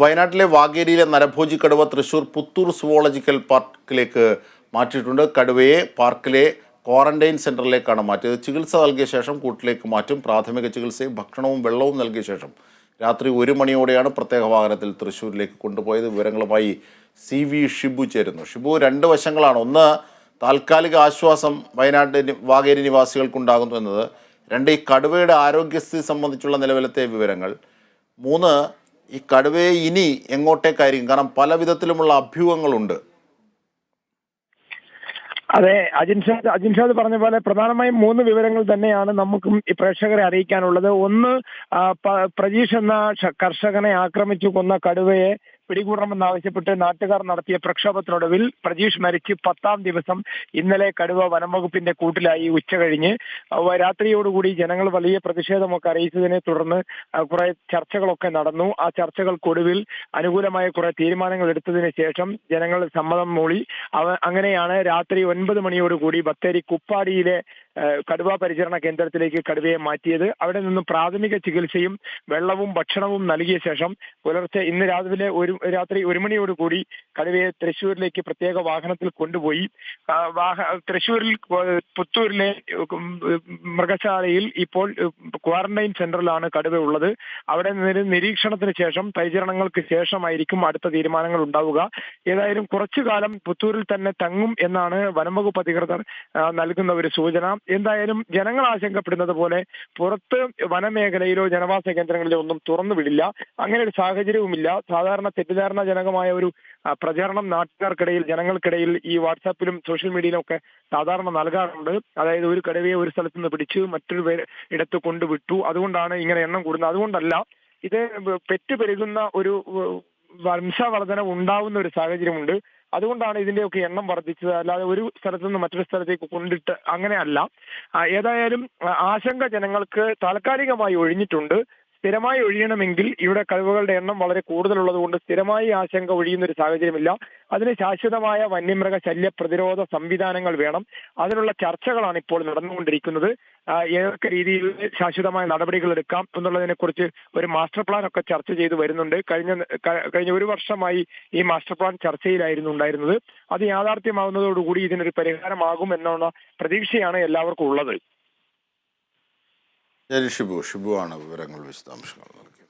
വയനാട്ടിലെ വാഗേരിയിലെ നരഭോജി കടുവ തൃശ്ശൂർ പുത്തൂർ സുവോളജിക്കൽ പാർക്കിലേക്ക് മാറ്റിയിട്ടുണ്ട്. കടുവയെ പാർക്കിലെ ക്വാറന്റൈൻ സെന്ററിലേക്കാണ് മാറ്റിയത്. ചികിത്സ നൽകിയ ശേഷം കൂട്ടിലേക്ക് മാറ്റും. പ്രാഥമിക ചികിത്സയും ഭക്ഷണവും വെള്ളവും നൽകിയ ശേഷം രാത്രി ഒരു മണിയോടെയാണ് പ്രത്യേക വാഹനത്തിൽ തൃശ്ശൂരിലേക്ക് കൊണ്ടുപോയത്. വിവരങ്ങളുമായി സി വി ഷിബു ചേരുന്നു. ഷിബു രണ്ട് വശങ്ങളാണ്. ഒന്ന് താൽക്കാലിക ആശ്വാസം വയനാട് വാഗേരി നിവാസികൾക്കുണ്ടാകുന്നു എന്നത്. രണ്ട് ഈ കടുവയുടെ ആരോഗ്യസ്ഥിതി സംബന്ധിച്ചുള്ള നിലവിലത്തെ വിവരങ്ങൾ. മൂന്ന് ഈ കടുവയെ ഇനി എങ്ങോട്ടേക്കായിരിക്കും? കാരണം പല വിധത്തിലുമുള്ള അഭ്യൂഹങ്ങളുണ്ട്. അതെ അജിൻഷാദ് അജിൻഷാദ് പറഞ്ഞ പോലെ പ്രധാനമായും മൂന്ന് വിവരങ്ങൾ തന്നെയാണ് നമുക്കും ഈ പ്രേക്ഷകരെ അറിയിക്കാനുള്ളത്. ഒന്ന് പ്രജീഷ് എന്ന കർഷകനെ ആക്രമിച്ചു കൊന്ന കടുവയെ പിടികൂടണമെന്നാവശ്യപ്പെട്ട് നാട്ടുകാർ നടത്തിയ പ്രക്ഷോഭത്തിനൊടുവിൽ പ്രജീഷ് മരിച്ച് പത്താം ദിവസം ഇന്നലെ കടുവ വനംവകുപ്പിന്റെ കൂട്ടിലായി ഉച്ച കഴിഞ്ഞ്. അവ രാത്രിയോടുകൂടി ജനങ്ങൾ വലിയ പ്രതിഷേധമൊക്കെ അറിയിച്ചതിനെ തുടർന്ന് കുറെ ചർച്ചകളൊക്കെ നടന്നു. ആ ചർച്ചകൾക്കൊടുവിൽ അനുകൂലമായ കുറെ തീരുമാനങ്ങൾ എടുത്തതിന് ശേഷം ജനങ്ങൾ സമ്മതം മൂളി. അങ്ങനെയാണ് രാത്രി ഒൻപത് മണിയോടുകൂടി ബത്തേരി കുപ്പാടിയിലെ കടുവ പരിചരണ കേന്ദ്രത്തിലേക്ക് കടുവയെ മാറ്റിയത്. അവിടെ നിന്നും പ്രാഥമിക ചികിത്സയും വെള്ളവും ഭക്ഷണവും നൽകിയ ശേഷം പുലർച്ചെ ഇന്ന് രാവിലെ ഒരു രാത്രി ഒരു മണിയോടുകൂടി കടുവയെ തൃശ്ശൂരിലേക്ക് പ്രത്യേക വാഹനത്തിൽ കൊണ്ടുപോയി. തൃശ്ശൂരിൽ പുത്തൂരിലെ മൃഗശാലയിൽ ഇപ്പോൾ ക്വാറന്റൈൻ സെന്ററിലാണ് കടുവ ഉള്ളത്. അവിടെ നിന്ന് നിരീക്ഷണത്തിന് ശേഷം പരിചരണങ്ങൾക്ക് ശേഷമായിരിക്കും അടുത്ത തീരുമാനങ്ങൾ ഉണ്ടാവുക. ഏതായാലും കുറച്ചു കാലം പുത്തൂരിൽ തന്നെ തങ്ങും എന്നാണ് വനംവകുപ്പ് അധികൃതർ നൽകുന്ന ഒരു സൂചന. എന്തായാലും ജനങ്ങൾ ആശങ്കപ്പെടുന്നത് പോലെ പുറത്ത് വനമേഖലയിലോ ജനവാസ കേന്ദ്രങ്ങളിലോ ഒന്നും തുറന്നു വിടില്ല. അങ്ങനെ ഒരു സാഹചര്യവുമില്ല. സാധാരണ തെറ്റിദ്ധാരണാജനകമായ ഒരു പ്രചരണം നാട്ടുകാർക്കിടയിൽ ജനങ്ങൾക്കിടയിൽ ഈ വാട്സാപ്പിലും സോഷ്യൽ മീഡിയയിലും ഒക്കെ സാധാരണ നൽകാറുണ്ട്. അതായത് ഒരു കടുവയെ ഒരു സ്ഥലത്ത് നിന്ന് പിടിച്ച് മറ്റൊരു ഇടത്ത് കൊണ്ടുവിട്ടു. അതുകൊണ്ടാണ് ഇങ്ങനെ എണ്ണം കൂടുന്നത്. അതുകൊണ്ടല്ല ഇത് പെറ്റു പെരുകുന്ന ഒരു വംശവർധന ഉണ്ടാവുന്ന ഒരു സാഹചര്യമുണ്ട്. അതുകൊണ്ടാണ് ഇതിന്റെയൊക്കെ എണ്ണം വർദ്ധിച്ചത്. അല്ലാതെ ഒരു സ്ഥലത്തു നിന്ന് മറ്റൊരു സ്ഥലത്തേക്ക് കൊണ്ടിട്ട് അങ്ങനെയല്ല. ഏതായാലും ആശങ്ക ജനങ്ങൾക്ക് താൽക്കാലികമായി ഒഴിഞ്ഞിട്ടുണ്ട്. സ്ഥിരമായി ഒഴിയണമെങ്കിൽ ഇവിടെ കഴിവുകളുടെ എണ്ണം വളരെ കൂടുതലുള്ളത് കൊണ്ട് സ്ഥിരമായി ആശങ്ക ഒഴിയുന്ന ഒരു സാഹചര്യമില്ല. അതിന് ശാശ്വതമായ വന്യമൃഗ ശല്യ പ്രതിരോധ സംവിധാനങ്ങൾ വേണം. അതിനുള്ള ചർച്ചകളാണ് ഇപ്പോൾ നടന്നുകൊണ്ടിരിക്കുന്നത്. ഏതൊക്കെ രീതിയിൽ ശാശ്വതമായ നടപടികൾ എടുക്കാം എന്നുള്ളതിനെ കുറിച്ച് ഒരു മാസ്റ്റർ പ്ലാൻ ഒക്കെ ചർച്ച ചെയ്തു വരുന്നുണ്ട്. കഴിഞ്ഞ കഴിഞ്ഞ ഒരു വർഷമായി ഈ മാസ്റ്റർ പ്ലാൻ ചർച്ചയിലായിരുന്നു ഉണ്ടായിരുന്നത്. അത് യാഥാർത്ഥ്യമാകുന്നതോടുകൂടി ഇതിനൊരു പരിഹാരമാകും എന്നുള്ള പ്രതീക്ഷയാണ് എല്ലാവർക്കും ഉള്ളത്. ശരി ഷിബു ആണ് വിവരങ്ങൾ വിശദാംശങ്ങൾ നൽകി